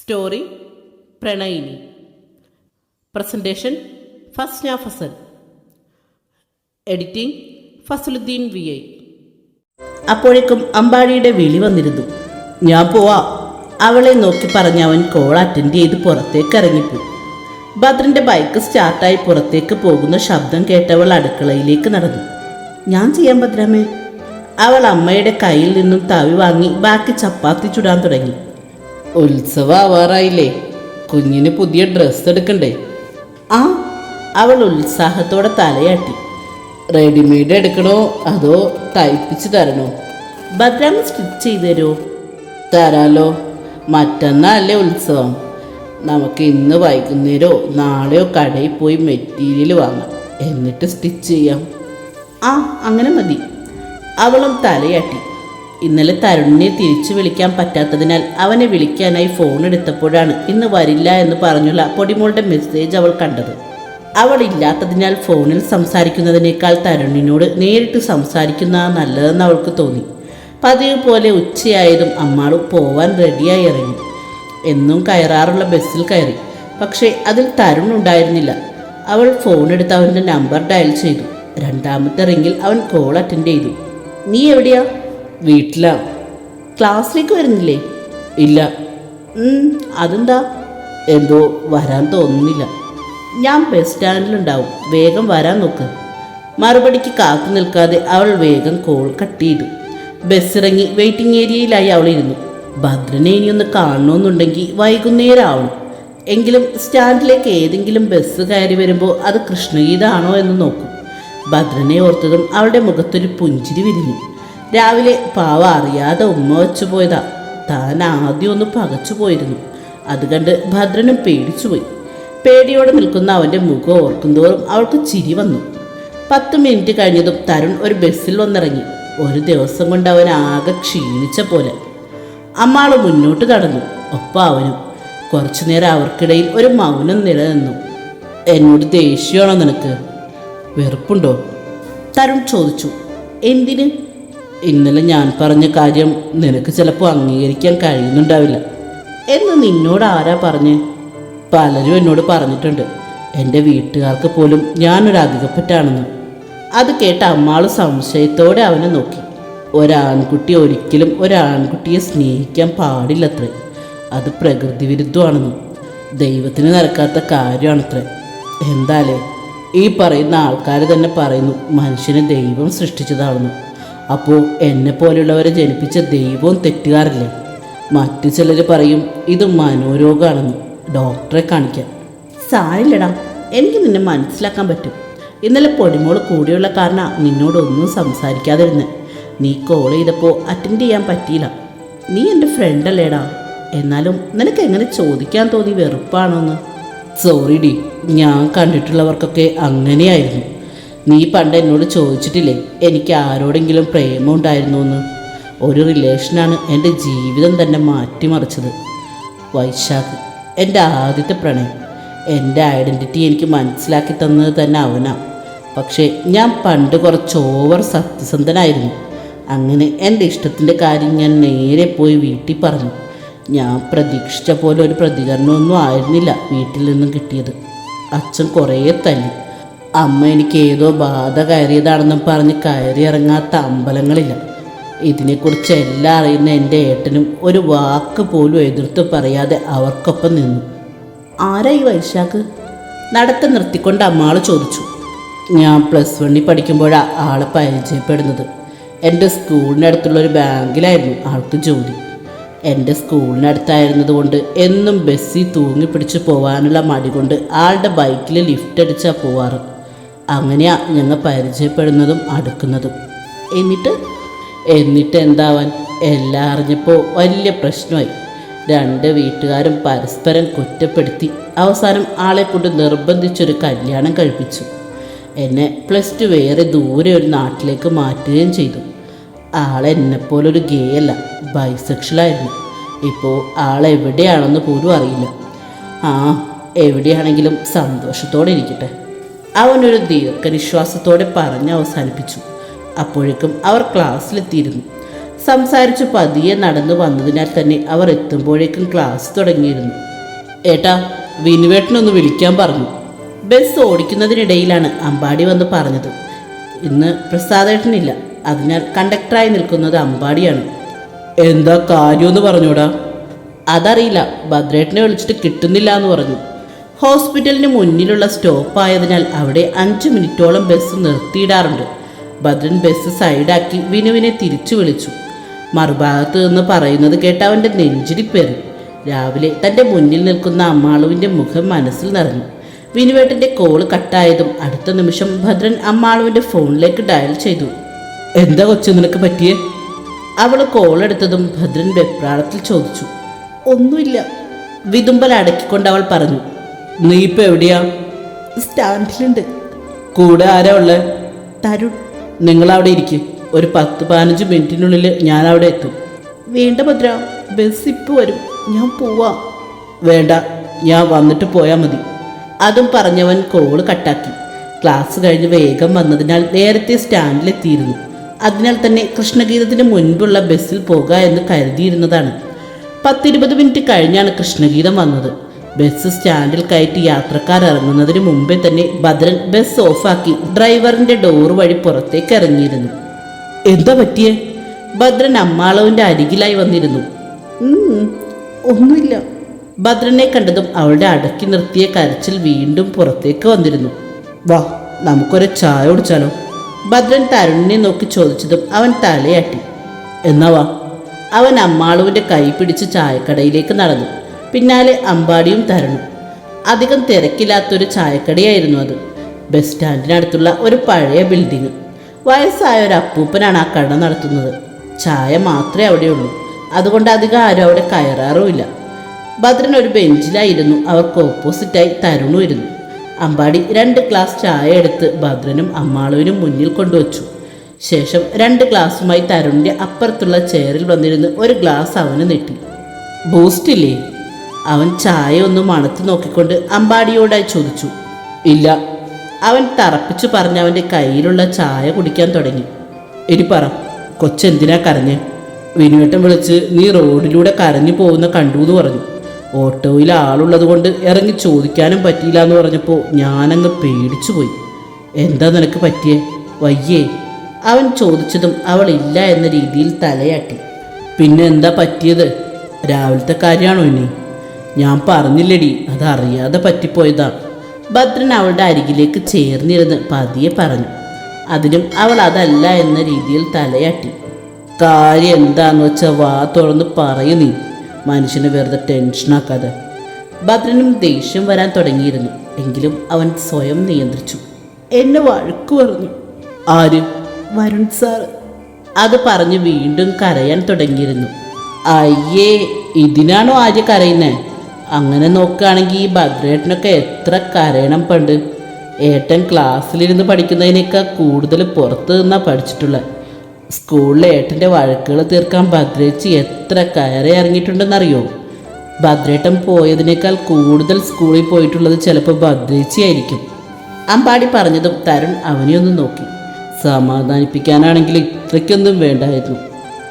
Story പ്രണയിനി. Presentation Fasna Fasal editing Fasaluddin V I. അപ്പോഴേക്കും അമ്പാടിയുടെ വിളി വന്നിരുന്നു. ഞാൻ പോവാ. അവളെ നോക്കി പറഞ്ഞ അവൻ കോൾ അറ്റൻഡ് ചെയ്ത് പുറത്തേക്ക് ഇറങ്ങിപ്പോയി. ഭദ്രന്റെ ബൈക്ക് സ്റ്റാർട്ടായി പുറത്തേക്ക് പോകുന്ന ശബ്ദം കേട്ടവൾ അടുക്കളയിലേക്ക് നടന്നു. ഞാൻ ചെയ്യാൻ ഭദ്രമേ. അവൾ അമ്മയുടെ കയ്യിൽ നിന്നും തവി വാങ്ങി ബാക്കി ചപ്പാത്തി ചുടാൻ തുടങ്ങി. ഉത്സവം ആവാറായില്ലേ കുഞ്ഞിന് പുതിയ ഡ്രസ്സ് എടുക്കണ്ടേ? ആ അവൾ ഉത്സാഹത്തോടെ തലയാട്ടി. റെഡിമെയ്ഡ് എടുക്കണോ അതോ തയ്പ്പിച്ച് തരണോ? ഭദ്രാമ സ്റ്റിച്ച് ചെയ്ത് തരുമോ തരാലോ. മറ്റന്നല്ലേ ഉത്സവം. നമുക്ക് ഇന്ന് വൈകുന്നേരോ നാളെയോ കടയിൽ പോയി മെറ്റീരിയൽ വാങ്ങാം. എന്നിട്ട് സ്റ്റിച്ച് ചെയ്യാം. ആ അങ്ങനെ മതി. അവളും തലയാട്ടി. ഇന്നലെ തരുണിനെ തിരിച്ചു വിളിക്കാൻ പറ്റാത്തതിനാൽ അവനെ വിളിക്കാനായി ഫോൺ എടുത്തപ്പോഴാണ് ഇന്ന് വരില്ല എന്ന് പറഞ്ഞുള്ള പൊടിമോളുടെ മെസ്സേജ് അവൾ കണ്ടത്. അവൾ ഇല്ലാത്തതിനാൽ ഫോണിൽ സംസാരിക്കുന്നതിനേക്കാൾ തരുണിനോട് നേരിട്ട് സംസാരിക്കുന്ന നല്ലതെന്ന് അവൾക്ക് തോന്നി. പതിവ് പോലെ ഉച്ചയായതും അമ്മാളും പോവാൻ റെഡിയായി ഇറങ്ങി. എന്നും കയറാറുള്ള ബസ്സിൽ കയറി. പക്ഷേ അതിൽ തരുൺ ഉണ്ടായിരുന്നില്ല. അവൾ ഫോൺ എടുത്ത് അവന്റെ നമ്പർ ഡയൽ ചെയ്തു. രണ്ടാമത്തെ റിങ്ങിൽ അവൻ കോൾ അറ്റൻഡ് ചെയ്തു. നീ എവിടെയാ? വീട്ടിലാ. ക്ലാസ്സിലേക്ക് വരുന്നില്ലേ? ഇല്ല. അതെന്താ? എന്തോ വരാൻ തോന്നുന്നില്ല. ഞാൻ ബസ് സ്റ്റാൻഡിലുണ്ടാവും വേഗം വരാൻ നോക്ക്. മറുപടിക്ക് കാത്തു നിൽക്കാതെ അവൾ വേഗം കോൾ കട്ട് ചെയ്തു. ബസ് ഇറങ്ങി വെയിറ്റിംഗ് ഏരിയയിലായി അവൾ ഇരുന്നു ഭദ്രനെ ഇനി ഒന്ന് കാണണമെന്നുണ്ടെങ്കിൽ വൈകുന്നേരം ആവണം എങ്കിലും സ്റ്റാൻഡിലേക്ക് ഏതെങ്കിലും ബസ് കയറി വരുമ്പോൾ അത് കൃഷ്ണഗീതാണോ എന്ന് നോക്കും. ഭദ്രനെ ഓർത്തതും അവളുടെ മുഖത്തൊരു പുഞ്ചിരി വിരിഞ്ഞു. രാവിലെ പാവ അറിയാതെ ഉമ്മ വെച്ചു പോയതാ. താൻ ആദ്യം ഒന്ന് പകച്ചു പോയിരുന്നു. അത് കണ്ട് ഭദ്രനും പേടിച്ചുപോയി പേടിയോടെ നിൽക്കുന്ന അവന്റെ മുഖം ഓർക്കുന്തോറും അവൾക്ക് ചിരി വന്നു. പത്ത് മിനിറ്റ് കഴിഞ്ഞതും തരുൺ ഒരു ബസ്സിൽ വന്നിറങ്ങി. ഒരു ദിവസം കൊണ്ട് അവൻ ആകെ ക്ഷീണിച്ച പോലെ. അമ്മാൾ മുന്നോട്ട് നടന്നു ഒപ്പം അവനും. കുറച്ചു നേരം അവർക്കിടയിൽ ഒരു മൗനം നിലനിന്നു. എന്നോട് ദേഷ്യമാണോ നിനക്ക്? വെറുപ്പുണ്ടോ? തരുൺ ചോദിച്ചു. എന്തിന്? ഇന്നലെ ഞാൻ പറഞ്ഞ കാര്യം നിനക്ക് ചിലപ്പോൾ അംഗീകരിക്കാൻ കഴിയുന്നുണ്ടാവില്ല. എന്ന് നിന്നോട് ആരാ പറഞ്ഞ്? പലരും എന്നോട് പറഞ്ഞിട്ടുണ്ട് എന്റെ വീട്ടുകാർക്ക് പോലും ഞാനൊരു അധികപ്പെട്ടാണെന്ന്. അത് കേട്ട അമ്മാൾ സംശയത്തോടെ അവനെ നോക്കി. ഒരാൺകുട്ടി ഒരിക്കലും ഒരാൺകുട്ടിയെ സ്നേഹിക്കാൻ പാടില്ലത്രേ. അത് പ്രകൃതി വിരുദ്ധമാണെന്ന്. ദൈവത്തിന് നടക്കാത്ത കാര്യമാണത്രേ. എന്താലേ ഈ പറയുന്ന ആൾക്കാർ തന്നെ പറയുന്നു മനുഷ്യനെ ദൈവം സൃഷ്ടിച്ചതാണെന്ന്. അപ്പോൾ എന്നെ പോലെയുള്ളവരെ ജനിപ്പിച്ച ദൈവവും തെറ്റുകാരല്ലേ? മറ്റു ചിലർ പറയും ഇത് മനോരോഗമാണെന്ന് ഡോക്ടറെ കാണിക്കാം സാരില്ലടാ എനിക്ക് നിന്നെ മനസ്സിലാക്കാൻ പറ്റും. ഇന്നലെ പൊടിമോൾ കൂടിയുള്ള കാരണം നിന്നോടൊന്നും സംസാരിക്കാതിരുന്നെ. നീ കോൾ ചെയ്തപ്പോൾ അറ്റൻഡ് ചെയ്യാൻ പറ്റിയില്ല. നീ എന്റെ ഫ്രണ്ടല്ലേടാ എന്നാലും നിനക്ക് എങ്ങനെ ചോദിക്കാൻ തോന്നി വെറുപ്പാണോന്ന്? സോറി ഡി ഞാൻ കണ്ടിട്ടുള്ളവർക്കൊക്കെ അങ്ങനെയായിരുന്നു. നീ പണ്ട് എന്നോട് ചോദിച്ചിട്ടില്ലേ എനിക്ക് ആരോടെങ്കിലും പ്രേമം ഉണ്ടായിരുന്നു എന്ന് ഒരു റിലേഷനാണ് എന്റെ ജീവിതം തന്നെ മാറ്റിമറിച്ചത്. വൈശാഖ് എന്റെ ആദ്യത്തെ പ്രണയം. എന്റെ ഐഡന്റിറ്റി എനിക്ക് മനസ്സിലാക്കി തന്നത് തന്നെ അവനാ. പക്ഷേ ഞാൻ പണ്ട് കുറച്ച് ഓവർ സത്യസന്ധനായിരുന്നു. അങ്ങനെ എന്റെ ഇഷ്ടത്തിന്റെ കാര്യം ഞാൻ നേരെ പോയി വീട്ടിൽ പറഞ്ഞു. ഞാൻ പ്രതീക്ഷിച്ച പോലെ ഒരു പ്രതികരണമൊന്നും ആയിരുന്നില്ല വീട്ടിൽ നിന്നും കിട്ടിയത്. അച്ഛൻ കുറേ തല്ലി. അമ്മ എനിക്ക് ഏതോ ബാധ കയറിയതാണെന്നും പറഞ്ഞ് കയറി ഇറങ്ങാത്ത അമ്പലങ്ങളില്ല. ഇതിനെക്കുറിച്ച് എല്ലാം അറിയുന്ന എന്റെ ഏട്ടനും ഒരു വാക്ക് പോലും എതിർത്ത് പറയാതെ അവർക്കൊപ്പം നിന്നു. ആരാ ഈ വൈശാഖ്? നടത്തം നിർത്തിക്കൊണ്ട് അമ്മാൾ ചോദിച്ചു. ഞാൻ പ്ലസ് വണ്ണിൽ പഠിക്കുമ്പോഴാണ് ആളെ പരിചയപ്പെടുന്നത്. എന്റെ സ്കൂളിനടുത്തുള്ള ഒരു ബാങ്കിലായിരുന്നു ആൾക്ക് ജോലി. എന്റെ സ്കൂളിനടുത്തായിരുന്നത് കൊണ്ട് എന്നും ബസ്സിൽ തൂങ്ങി പിടിച്ച് പോകാനുള്ള മടി കൊണ്ട് ആളുടെ ബൈക്കിൽ ലിഫ്റ്റ് അടിച്ചാൽ പോവാറ്. അങ്ങനെയാ ഞങ്ങൾ പരിചയപ്പെടുന്നതും അടുക്കുന്നതും. എന്നിട്ട് എന്നിട്ട് എന്താവാൻ? എല്ലാം അറിഞ്ഞപ്പോൾ വലിയ പ്രശ്നമായി. രണ്ട് വീട്ടുകാരും പരസ്പരം കുറ്റപ്പെടുത്തി. അവസാനം ആളെ കൊണ്ട് നിർബന്ധിച്ചൊരു കല്യാണം കഴിപ്പിച്ചു. എന്നെ പ്ലസ് ടു വേറെ ദൂരെ ഒരു നാട്ടിലേക്ക് മാറ്റുകയും ചെയ്തു. ആളെന്നെപ്പോലൊരു ഗേ അല്ല ബൈസെക്ഷലായിരുന്നു ഇപ്പോൾ ആളെവിടെയാണെന്ന് പോലും അറിയില്ല. ആ എവിടെയാണെങ്കിലും സന്തോഷത്തോടെ ഇരിക്കട്ടെ. അവനൊരു ദീർഘനിശ്വാസത്തോടെ പറഞ്ഞ് അവസാനിപ്പിച്ചു. അപ്പോഴേക്കും അവർ ക്ലാസ്സിലെത്തിയിരുന്നു. സംസാരിച്ചു പതിയെ നടന്നു വന്നതിനാൽ തന്നെ അവർ എത്തുമ്പോഴേക്കും ക്ലാസ് തുടങ്ങിയിരുന്നു. ഏട്ടാ വിനുവേട്ടനൊന്ന് വിളിക്കാൻ പറഞ്ഞു. ബസ് ഓടിക്കുന്നതിനിടയിലാണ് അമ്പാടി വന്ന് പറഞ്ഞത്. ഇന്ന് പ്രസാദേട്ടനില്ല. അതിനാൽ കണ്ടക്ടറായി നിൽക്കുന്നത് അമ്പാടിയാണ്. എന്താ കാര്യമെന്ന് പറഞ്ഞൂടാ? അതറിയില്ല. ഭദ്രേട്ടനെ വിളിച്ചിട്ട് കിട്ടുന്നില്ല എന്ന് പറഞ്ഞു. ഹോസ്പിറ്റലിന് മുന്നിലുള്ള സ്റ്റോപ്പ് ആയതിനാൽ അവിടെ അഞ്ച് മിനിറ്റോളം ബസ് നിർത്തിയിടാറുണ്ട്. ഭദ്രൻ ബസ് സൈഡാക്കി വിനുവിനെ തിരിച്ചു വിളിച്ചു. മറുഭാഗത്ത് നിന്ന് പറയുന്നത് കേട്ട അവന്റെ നെഞ്ചിരി പെറി. രാവിലെ തന്റെ മുന്നിൽ നിൽക്കുന്ന അമ്മാളുവിന്റെ മുഖം മനസ്സിൽ നിറഞ്ഞു. വിനുവേട്ടന്റെ കോൾ കട്ടായതും അടുത്ത നിമിഷം ഭദ്രൻ അമ്മാളുവിന്റെ ഫോണിലേക്ക് ഡയൽ ചെയ്തു. എന്താ കൊച്ചു നിനക്ക് പറ്റിയേ? അവൾ കോൾ എടുത്തതും ഭദ്രൻ വെപ്രാളത്തിൽ ചോദിച്ചു. ഒന്നുമില്ല. വിതുമ്പൽ അടക്കിക്കൊണ്ട് അവൾ പറഞ്ഞു. നീ ഇപ്പൊ എവിടെയാ? സ്റ്റാൻഡിലുണ്ട്. കൂടെ ആരാ ഉള്ളേ? തരുൺ നിങ്ങൾ അവിടെ ഇരിക്കും. ഒരു പത്ത് പതിനഞ്ച് മിനിറ്റിനുള്ളിൽ ഞാൻ അവിടെ എത്തും. വേണ്ട ഭദ്ര ബസ് ഇപ്പോൾ വരും. ഞാൻ പോവാം. വേണ്ട ഞാൻ വന്നിട്ട് പോയാൽ മതി. അതും പറഞ്ഞവൻ കോൾ കട്ടാക്കി. ക്ലാസ് കഴിഞ്ഞ് വേഗം വന്നതിനാൽ നേരത്തെ സ്റ്റാൻഡിലെത്തിയിരുന്നു അതിനാൽ തന്നെ കൃഷ്ണഗീതത്തിന് മുൻപുള്ള ബസ്സിൽ പോകുക എന്ന് കരുതിയിരുന്നതാണ്. പത്തിരുപത് മിനിറ്റ് കഴിഞ്ഞാണ് കൃഷ്ണഗീതം വന്നത്. ബസ് സ്റ്റാൻഡിൽ കയറ്റി യാത്രക്കാർ ഇറങ്ങുന്നതിന് മുമ്പേ തന്നെ ഭദ്രൻ ബസ് ഓഫാക്കി ഡ്രൈവറിന്റെ ഡോർ വഴി പുറത്തേക്ക് ഇറങ്ങിയിരുന്നു. എന്താ പറ്റിയേ? ഭദ്രൻ അമ്മാളവിന്റെ അരികിലായി വന്നിരുന്നു. ഒന്നുമില്ല. ഭദ്രനെ കണ്ടതും അവളുടെ അടക്കി നിർത്തിയ കരച്ചിൽ വീണ്ടും പുറത്തേക്ക് വന്നിരുന്നു. വാ നമുക്കൊരു ചായ കുടിച്ചാലോ? ഭദ്രൻ തരുണിനെ നോക്കി ചോദിച്ചതും അവൻ തലയാട്ടി. എന്നാ വാ. അവൻ അമ്മാളുവിന്റെ കൈ പിടിച്ച് ചായക്കടയിലേക്ക് നടന്നു. പിന്നാലെ അമ്പാടിയും തരണം. അധികം തിരക്കില്ലാത്തൊരു ചായക്കടയായിരുന്നു അത്. ബസ് സ്റ്റാൻഡിനടുത്തുള്ള ഒരു പഴയ ബിൽഡിംഗ് വയസ്സായ ഒരു അപ്പൂപ്പനാണ് ആ കട നടത്തുന്നത്. ചായ മാത്രമേ അവിടെയുള്ളൂ. അതുകൊണ്ട് അധികം ആരും അവിടെ കയറാറുമില്ല. ഭദ്രൻ ഒരു ബെഞ്ചിലായിരുന്നു. അവർക്ക് ഓപ്പോസിറ്റായി തരുണുമായിരുന്നു അമ്പാടി രണ്ട് ഗ്ലാസ് ചായ എടുത്ത് ഭദ്രനും അമ്മാളുവിനും മുന്നിൽ കൊണ്ടുവച്ചു. ശേഷം രണ്ട് ഗ്ലാസ്സുമായി തരുണിന്റെ അപ്പുറത്തുള്ള ചെയറിൽ വന്നിരുന്ന് ഒരു ഗ്ലാസ് അവന് നീട്ടി. ബൂസ്റ്റ് ഇല്ലേ? അവൻ ചായ ഒന്ന് മണത്ത് നോക്കിക്കൊണ്ട് അമ്പാടിയോടായി ചോദിച്ചു. ഇല്ല. അവൻ തറപ്പിച്ചു പറഞ്ഞ് അവന്റെ കയ്യിലുള്ള ചായ കുടിക്കാൻ തുടങ്ങി. ഇനി പറ കൊച്ചെന്തിനാ കരഞ്ഞേ? വിനുവേട്ടം വിളിച്ച് നീ റോഡിലൂടെ കരഞ്ഞു പോകുന്ന കണ്ടു എന്ന് പറഞ്ഞു. ഓട്ടോയിൽ ആളുള്ളത് കൊണ്ട് ഇറങ്ങി ചോദിക്കാനും പറ്റിയില്ല എന്ന് പറഞ്ഞപ്പോൾ ഞാനങ്ങ് പേടിച്ചു പോയി. എന്താ നിനക്ക് പറ്റിയേ? വയ്യേ. അവൻ ചോദിച്ചതും അവൾ ഇല്ല എന്ന രീതിയിൽ തലയാട്ടി. പിന്നെ എന്താ പറ്റിയത്? രാവിലത്തെ കാര്യമാണോ ഇനി? ഞാൻ പറഞ്ഞില്ലടി അതറിയാതെ പറ്റിപ്പോയതാ. ഭദ്രൻ അവളുടെ അരികിലേക്ക് ചേർന്നിരുന്ന് പതിയെ പറഞ്ഞു അതിനും അവൾ അതല്ല എന്ന രീതിയിൽ തലയാട്ടി. കാര്യം എന്താന്ന് വെച്ചാൽ വാ തുറന്ന് പറയൂ നീ മനുഷ്യനെ വെറുതെ ടെൻഷനാക്കാതെ ഭദ്രനും ദേഷ്യം വരാൻ തുടങ്ങിയിരുന്നു എങ്കിലും അവൻ സ്വയം നിയന്ത്രിച്ചു. എന്നെ വഴുക്ക് പറഞ്ഞു. ആര്? വരുൺ സാർ. അത് പറഞ്ഞ് വീണ്ടും കരയാൻ തുടങ്ങിയിരുന്നു. അയ്യേ ഇതിനാണോ ആര്യ കരയുന്നേ? അങ്ങനെ നോക്കുകയാണെങ്കിൽ ഈ ഭദ്രേട്ടനൊക്കെ എത്ര കരയണം പണ്ട്. ഏട്ടൻ ക്ലാസ്സിലിരുന്ന് പഠിക്കുന്നതിനേക്കാൾ കൂടുതൽ പുറത്ത് നിന്നാ പഠിച്ചിട്ടുള്ളത് സ്കൂളിലെ ഏട്ടന്റെ വഴക്കുകൾ തീർക്കാൻ ഭദ്രേച്ചി എത്ര കയറി ഇറങ്ങിയിട്ടുണ്ടെന്നറിയോ? ഭദ്രേട്ടൻ പോയതിനേക്കാൾ കൂടുതൽ സ്കൂളിൽ പോയിട്ടുള്ളത് ചിലപ്പോൾ ഭദ്രേച്ചി ആയിരിക്കും. അമ്പാടി പറഞ്ഞതും തരുൺ അവനെ ഒന്ന് നോക്കി. സമാധാനിപ്പിക്കാനാണെങ്കിൽ ഇത്രയ്ക്കൊന്നും വേണ്ടായിരുന്നു.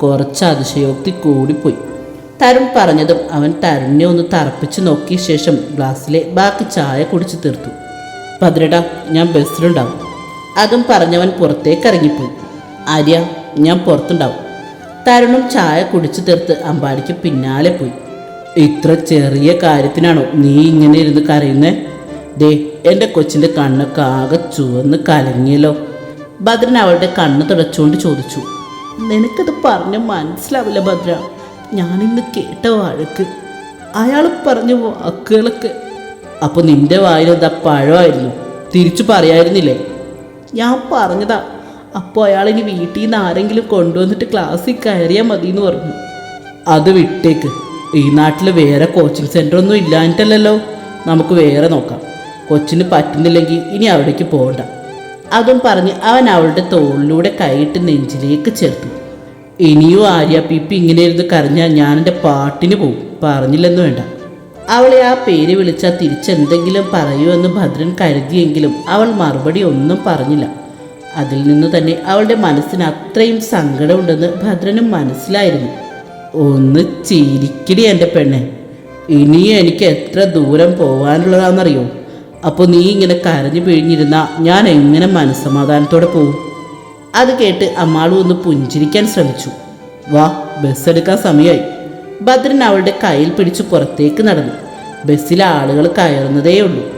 കുറച്ച് അതിശയോക്തി കൂടിപ്പോയി. തരുൺ പറഞ്ഞതും അവൻ തരുണിനെ ഒന്ന് തറപ്പിച്ചു നോക്കിയ ശേഷം ഗ്ലാസ്സിലെ ബാക്കി ചായ കുടിച്ചു തീർത്തു. ഭദ്രട ഞാൻ ബസ്സിലുണ്ടാവും. അതും പറഞ്ഞവൻ പുറത്തേക്ക് ഇറങ്ങിപ്പോയി ആര്യ ഞാൻ പുറത്തുണ്ടാവും. തരുണും ചായ കുടിച്ചു തീർത്ത് അമ്പാടിക്ക് പിന്നാലെ പോയി. ഇത്ര ചെറിയ കാര്യത്തിനാണോ നീ ഇങ്ങനെ ഇരുന്ന് കരയുന്നേ? ദേ എന്റെ കൊച്ചിന്റെ കണ്ണൊക്കെ ആകെ ചുവന്ന് കലങ്ങിയല്ലോ. ഭദ്രൻ അവളുടെ കണ്ണ് തുടച്ചുകൊണ്ട് ചോദിച്ചു. നിനക്കത് പറഞ്ഞ് മനസ്സിലാവില്ല ഭദ്ര. ഞാനിന്ന് കേട്ട വഴക്ക് അയാൾ പറഞ്ഞ വാക്കുകളൊക്കെ. അപ്പോൾ നിന്റെ വായിലെന്താ പഴമായിരുന്നു? തിരിച്ചു പറയായിരുന്നില്ലേ? ഞാൻ പറഞ്ഞതാ. അപ്പോൾ അയാൾ ഇനി വീട്ടിൽ നിന്ന് ആരെങ്കിലും കൊണ്ടുവന്നിട്ട് ക്ലാസ്സിൽ കയറിയാൽ മതി എന്ന് പറഞ്ഞു. അത് വിട്ടേക്ക്. ഈ നാട്ടിൽ വേറെ കോച്ചിങ് സെന്റർ ഒന്നും ഇല്ലാഞ്ഞിട്ടല്ലല്ലോ. നമുക്ക് വേറെ നോക്കാം. കൊച്ചിന് പറ്റുന്നില്ലെങ്കിൽ ഇനി അവിടേക്ക് പോകണ്ട അതും പറഞ്ഞ് അവൻ അവളുടെ തോളിലൂടെ കൈയിട്ട് നെഞ്ചിലേക്ക് ചേർത്തു. ഇനിയും ആര്യ പിപ്പി ഇങ്ങനെ ഇരുന്ന് കരഞ്ഞാൽ ഞാൻ എന്റെ പാട്ടിന് പോകും പറഞ്ഞില്ലെന്ന് വേണ്ട. അവളെ ആ പേര് വിളിച്ചാൽ തിരിച്ചെന്തെങ്കിലും പറയുമെന്ന് ഭദ്രൻ കരുതിയെങ്കിലും അവൾ മറുപടി ഒന്നും പറഞ്ഞില്ല. അതിൽ നിന്ന് തന്നെ അവളുടെ മനസ്സിന് അത്രയും സങ്കടമുണ്ടെന്ന് ഭദ്രനും മനസ്സിലായിരുന്നു. ഒന്ന് ചിരിക്കടി എന്റെ പെണ്ണെ. ഇനിയും എനിക്ക് എത്ര ദൂരം പോകാനുള്ളതാണെന്നറിയോ അപ്പോൾ നീ ഇങ്ങനെ കരഞ്ഞു പിഴിഞ്ഞിരുന്ന ഞാൻ എങ്ങനെ മനസ്സമാധാനത്തോടെ പോകും അത് കേട്ട് അമ്മാളും ഒന്ന് പുഞ്ചിരിക്കാൻ ശ്രമിച്ചു. വാ ബസ് എടുക്കാൻ സമയമായി ഭദ്രൻ അവളുടെ കയ്യിൽ പിടിച്ച് പുറത്തേക്ക് നടന്നു. ബസ്സിലെ ആളുകൾ കയറുന്നതേ ഉള്ളൂ.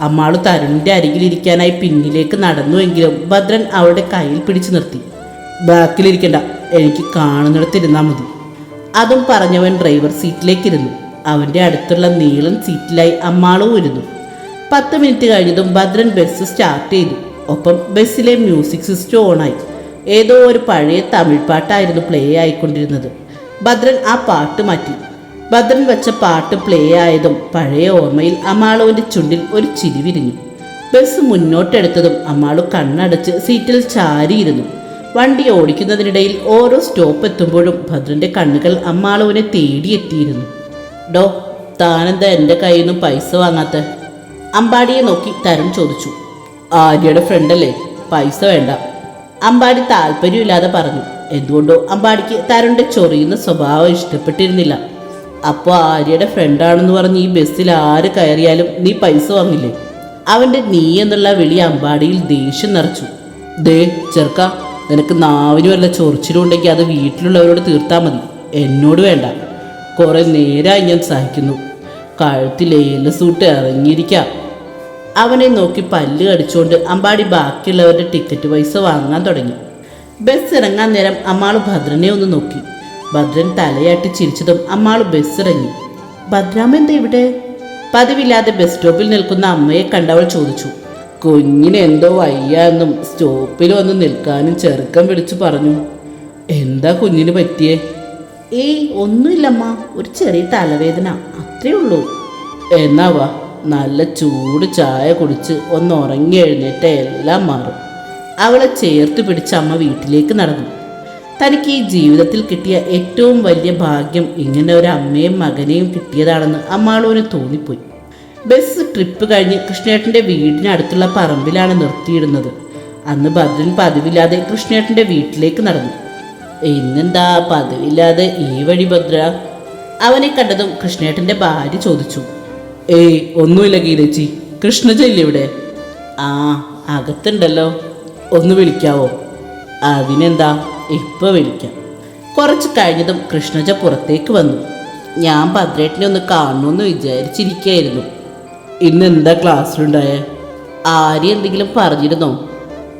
അമ്മാളു തരുണിന്റെ അരികിലിരിക്കാനായി പിന്നിലേക്ക് നടന്നുവെങ്കിലും ഭദ്രൻ അവളുടെ കയ്യിൽ പിടിച്ചു നിർത്തി. ബാക്കിലിരിക്കണ്ട എനിക്ക് കാണുന്നിടത്തിരുന്നാൽ മതി. അതും പറഞ്ഞവൻ ഡ്രൈവർ സീറ്റിലേക്കിരുന്നു അവന്റെ അടുത്തുള്ള നീളൻ സീറ്റിലായി അമ്മാളും ഇരുന്നു പത്ത് മിനിറ്റ് കഴിഞ്ഞതും ഭദ്രൻ ബസ് സ്റ്റാർട്ട് ചെയ്തു. ഒപ്പം ബസ്സിലെ മ്യൂസിക് സിസ്റ്റം ഓണായി. ഏതോ ഒരു പഴയ തമിഴ് പാട്ടായിരുന്നു പ്ലേ ആയിക്കൊണ്ടിരുന്നത്. ഭദ്രൻ ആ പാട്ട് മാറ്റി. ഭദ്രൻ വെച്ച പാട്ട് പ്ലേ ആയതും പഴയ ഓർമ്മയിൽ അമ്മാളുവിന്റെ ചുണ്ടിൽ ഒരു ചിരി വിരിഞ്ഞു. ബസ് മുന്നോട്ടെടുത്തതും അമ്മാളു കണ്ണടച്ച് സീറ്റിൽ ചാരിയിരുന്നു. വണ്ടി ഓടിക്കുന്നതിനിടയിൽ ഓരോ സ്റ്റോപ്പ് എത്തുമ്പോഴും ഭദ്രന്റെ കണ്ണുകൾ അമ്മാളുവിനെ തേടിയെത്തിയിരുന്നു. ഡോ താനെന്താ എന്റെ കയ്യിൽ നിന്നും പൈസ വാങ്ങാത്ത? അമ്പാടിയെ നോക്കി തരം ചോദിച്ചു. ആര്യയുടെ ഫ്രണ്ടല്ലേ പൈസ വേണ്ട. അമ്പാടി താല്പര്യമില്ലാതെ പറഞ്ഞു. എന്തുകൊണ്ടോ അമ്പാടിക്ക് തരണ്ട ചൊറിയുന്ന സ്വഭാവം ഇഷ്ടപ്പെട്ടിരുന്നില്ല. അപ്പോൾ ആര്യയുടെ ഫ്രണ്ടാണെന്ന് പറഞ്ഞ് ഈ ബസ്സിൽ ആര് കയറിയാലും നീ പൈസ വാങ്ങില്ലേ? അവന്റെ നീ എന്നുള്ള വിളി അമ്പാടിയിൽ ദേഷ്യം നിറച്ചു. ദേ ചെറുക്ക നിനക്ക് നാവിന് വല്ല ചൊറിച്ചിലുണ്ടെങ്കിൽ അത് വീട്ടിലുള്ളവരോട് തീർത്താൽ മതി. എന്നോട് വേണ്ട. കുറേ നേരമായി ഞാൻ സഹിക്കുന്നു. കഴുത്തിൽ ഏല സൂട്ട് ഇറങ്ങിയിരിക്കാം. അവനെ നോക്കി പല്ല് കടിച്ചുകൊണ്ട് അമ്പാടി ബാക്കിയുള്ളവരുടെ ടിക്കറ്റ് പൈസ വാങ്ങാൻ തുടങ്ങി. ബസ് ഇറങ്ങാൻ നേരം അമ്മാൾ ഭദ്രനെ ഒന്ന് നോക്കി. ഭദ്രൻ തലയാട്ടി ചിരിച്ചതും അമ്മാൾ ബസ് ഇറങ്ങി. ഭദ്രാമ എന്താ ഇവിടെ? പതിവില്ലാതെ ബസ് സ്റ്റോപ്പിൽ നിൽക്കുന്ന അമ്മയെ കണ്ടവൾ ചോദിച്ചു. കുഞ്ഞിന് എന്തോ വയ്യ എന്നും സ്റ്റോപ്പിൽ വന്ന് നിൽക്കാനും ചെറുക്കം പിടിച്ചു പറഞ്ഞു. എന്താ കുഞ്ഞിന് പറ്റിയേ? ഏയ് ഒന്നുമില്ലമ്മ. ഒരു ചെറിയ തലവേദന. അത്രേ ഉള്ളൂ. എന്നാ വാ. നല്ല ചൂട് ചായ കുടിച്ച് ഒന്ന് ഉറങ്ങി എഴുന്നേറ്റ എല്ലാം മാറും. അവളെ ചേർത്ത് പിടിച്ച് അമ്മ വീട്ടിലേക്ക് നടന്നു. തനിക്ക് ഈ ജീവിതത്തിൽ കിട്ടിയ ഏറ്റവും വലിയ ഭാഗ്യം ഇങ്ങനെ ഒരു അമ്മയും മകനെയും കിട്ടിയതാണെന്ന് അമ്മാളൂന് തോന്നിപ്പോയി. ബസ് ട്രിപ്പ് കഴിഞ്ഞ് കൃഷ്ണേട്ടന്റെ വീടിനടുത്തുള്ള പറമ്പിലാണ് നിർത്തിയിടുന്നത്. അന്ന് ഭദ്രൻ പതിവില്ലാതെ കൃഷ്ണേട്ടന്റെ വീട്ടിലേക്ക് നടന്നു. ഇന്നെന്താ പതിവില്ലാതെ ഈ വഴി ഭദ്ര? അവനെ കണ്ടതും കൃഷ്ണേട്ടന്റെ ഭാര്യ ചോദിച്ചു. ഏയ് ഒന്നുമില്ല ഗീതച്ചി. കൃഷ്ണജ ഇല്ലേ ഇവിടെ? ആ അകത്തുണ്ടല്ലോ. ഒന്ന് വിളിക്കാവോ? അതിനെന്താ ഇപ്പൊ വിളിക്കാം. കുറച്ച് കഴിഞ്ഞതും കൃഷ്ണജ പുറത്തേക്ക് വന്നു. ഞാൻ ഭദ്രേട്ടനെ ഒന്ന് കാണണമെന്ന് വിചാരിച്ചിരിക്കുകയായിരുന്നു ഇന്ന് എന്താ ക്ലാസ്സിലുണ്ടായേ? ആര്യ എന്തെങ്കിലും പറഞ്ഞിരുന്നോ?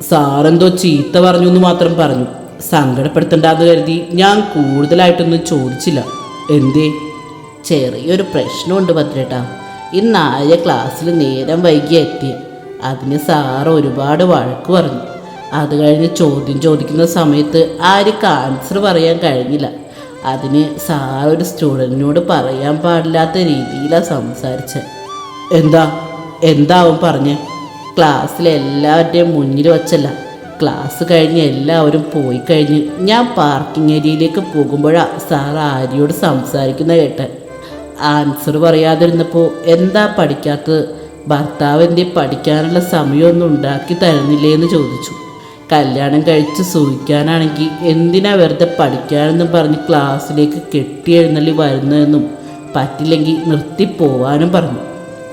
സാറെന്തോ ചീത്ത പറഞ്ഞു എന്ന് മാത്രം പറഞ്ഞു. സങ്കടപ്പെടുത്തണ്ടെന്ന് കരുതി ഞാൻ കൂടുതലായിട്ടൊന്നും ചോദിച്ചില്ല. എന്തേ? ചെറിയൊരു പ്രശ്നമുണ്ട് ഭദ്രേട്ടാ. ഇന്ന് ആര്യ ക്ലാസ്സിൽ നേരം വൈകി എത്തി അതിന് സാറ് ഒരുപാട് വഴക്ക് പറഞ്ഞു. അത് കഴിഞ്ഞ് ചോദ്യം ചോദിക്കുന്ന സമയത്ത് ആർക്ക് ആൻസർ പറയാൻ കഴിഞ്ഞില്ല. അതിന് സാർ ഒരു സ്റ്റുഡന്റിനോട് പറയാൻ പാടില്ലാത്ത രീതിയിലാണ് സംസാരിച്ചത് എന്താ? എന്താവും പറഞ്ഞ്? ക്ലാസ്സിലെ എല്ലാവരുടെയും മുന്നിൽ വച്ചല്ല. ക്ലാസ് കഴിഞ്ഞ് എല്ലാവരും പോയി കഴിഞ്ഞ് ഞാൻ പാർക്കിംഗ് ഏരിയയിലേക്ക് പോകുമ്പോഴാണ് സാർ ആര്യോട് സംസാരിക്കുന്ന കേട്ടെ. ആൻസർ പറയാതിരുന്നപ്പോൾ എന്താ പഠിക്കാത്തത് ഭർത്താവ് എന്തി പഠിക്കാനുള്ള സമയമൊന്നും ഉണ്ടാക്കി തരുന്നില്ലേ എന്ന് ചോദിച്ചു. കല്യാണം കഴിച്ച് സൂഹിക്കാനാണെങ്കിൽ എന്തിനാ വെറുതെ പഠിക്കാനെന്നും പറഞ്ഞ് ക്ലാസ്സിലേക്ക് കെട്ടി എഴുന്നള്ളി വരുന്നതെന്നും പറ്റില്ലെങ്കിൽ നിർത്തിപ്പോവാനും പറഞ്ഞു.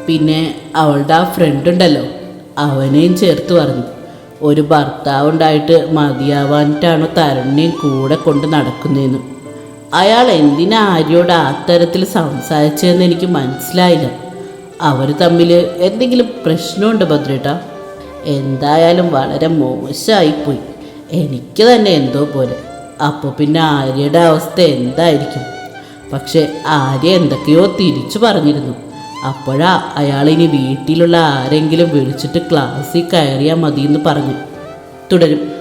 പിന്നെ അവളുടെ ആ ഫ്രണ്ട് ഉണ്ടല്ലോ അവനെയും ചേർത്ത് പറഞ്ഞു. ഒരു ഭർത്താവുണ്ടായിട്ട് മതിയാവാനിട്ടാണോ തരുണിനെയും കൂടെ കൊണ്ട് നടക്കുന്നതെന്ന് അയാൾ എന്തിനാ ആര്യോട് ആ തരത്തിൽ സംസാരിച്ചതെന്ന് എനിക്ക് മനസ്സിലായില്ല. അവർ തമ്മിൽ എന്തെങ്കിലും പ്രശ്നമുണ്ട് ഭദ്രേട്ട. എന്തായാലും വളരെ മോശമായിപ്പോയി. എനിക്ക് തന്നെ എന്തോ പോലെ. അപ്പോൾ പിന്നെ ആര്യയുടെ അവസ്ഥ എന്തായിരിക്കും? പക്ഷേ ആര്യ എന്തൊക്കെയോ തിരിച്ചു പറഞ്ഞിരുന്നു. അപ്പോഴാ അയാളിനി വീട്ടിലുള്ള ആരെങ്കിലും വിളിച്ചിട്ട് ക്ലാസ്സിൽ കയറിയാൽ മതിയെന്ന് പറഞ്ഞു. തുടരും.